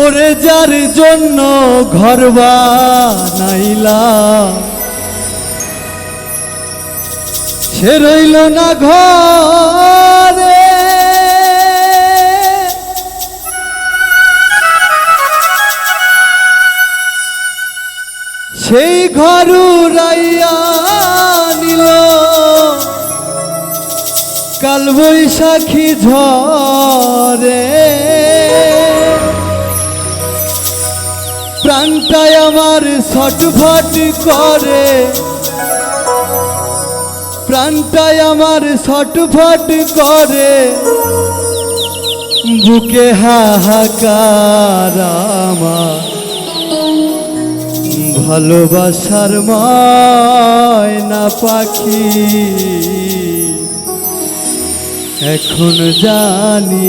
ওরে যার জন্য ঘর বানাইলাম সে রইল না ঘরে। সেই ঘর নিল। কাল বৈশাখী ঝরে। প্রাণটায় আমার ছটফট করে। প্রাণটায় আমার ছটফট করে। বুকে হাহাকার আমার ভালোবাসার ময়না পাখি। এখন জানি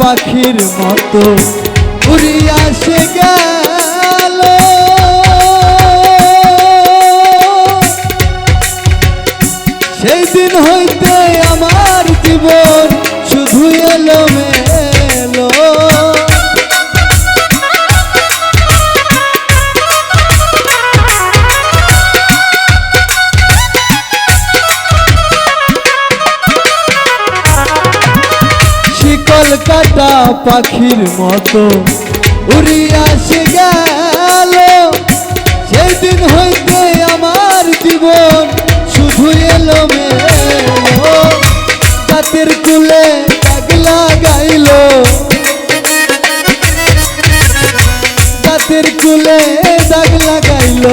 পাখির মতো উড়িয়া সে গেল। সেই দিন হইতে আমার জীবন শুধু এলো কাটা পাখির মতো। উড়িয়া সে গেল। সেই দিন হইতে আমার জীবন শুধু এলো মেলো জাতির কুলে দাগ লাগাইল জাতির কুলে দাগ লাগাইল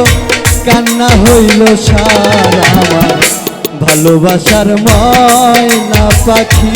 কান্না হইল সারা আমার। ভালোবাসার ময়না পাখি।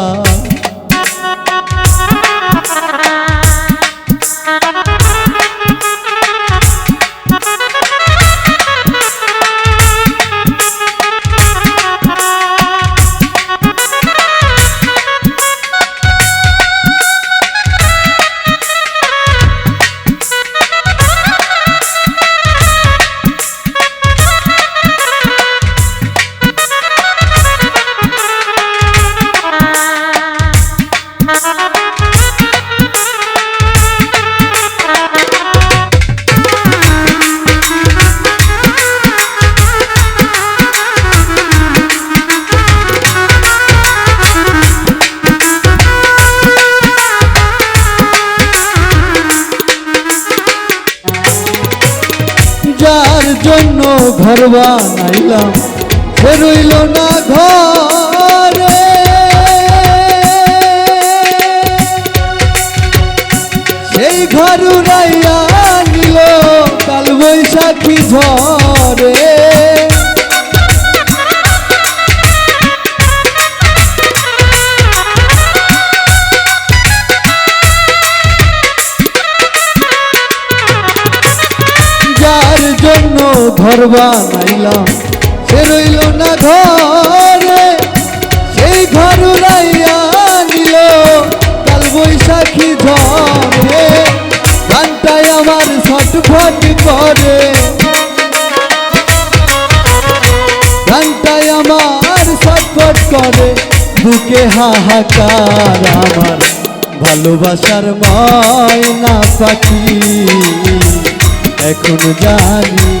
ঘর বানাইলাম। সে রইল না ঘরে। সেই ঘর উড়াইয়া নিল কাল বৈশাখী ঝরে ঘর বানাইলাম সে রইল না ঘরে, সেই ঘর নিল কাল বৈশাখী ঝড়ে গানটাই আমার ছটফট করে। গানটাই আমার ছটফট করে। বুকে হাহাকার আমার ভালোবাসার ময়না পাখি। এখন জানি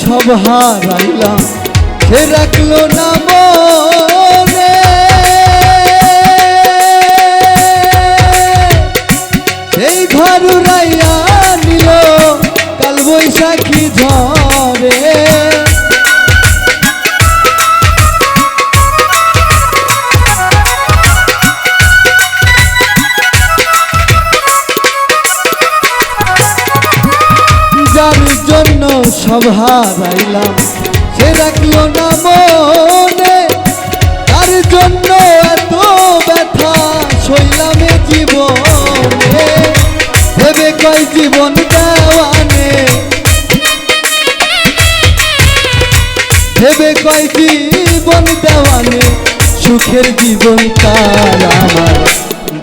সব হারাইলাম। সে রাখল না মনে সব হারাইলাম। সে রাখল না মনে, তার জন্য এত ব্যথা, সইলামে জীবনে। ভেবে কয় জীবন দেওয়ানে। ভেবে কয় জীবন দেওয়ানে, সুখের জীবন কাল আমার।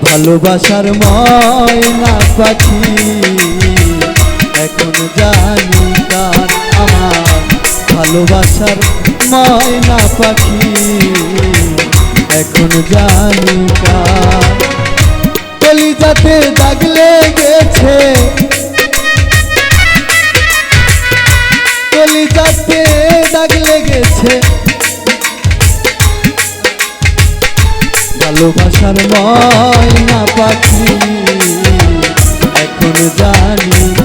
ভালোবাসার ময়না পাখি। ভালোবাসার ময়না পাখি। এখন জানি কলিজাতে দাগ লেগেছে। কলিজাতে দাগ লেগেছে। ভালোবাসার ময়না পাখি। এখন জানি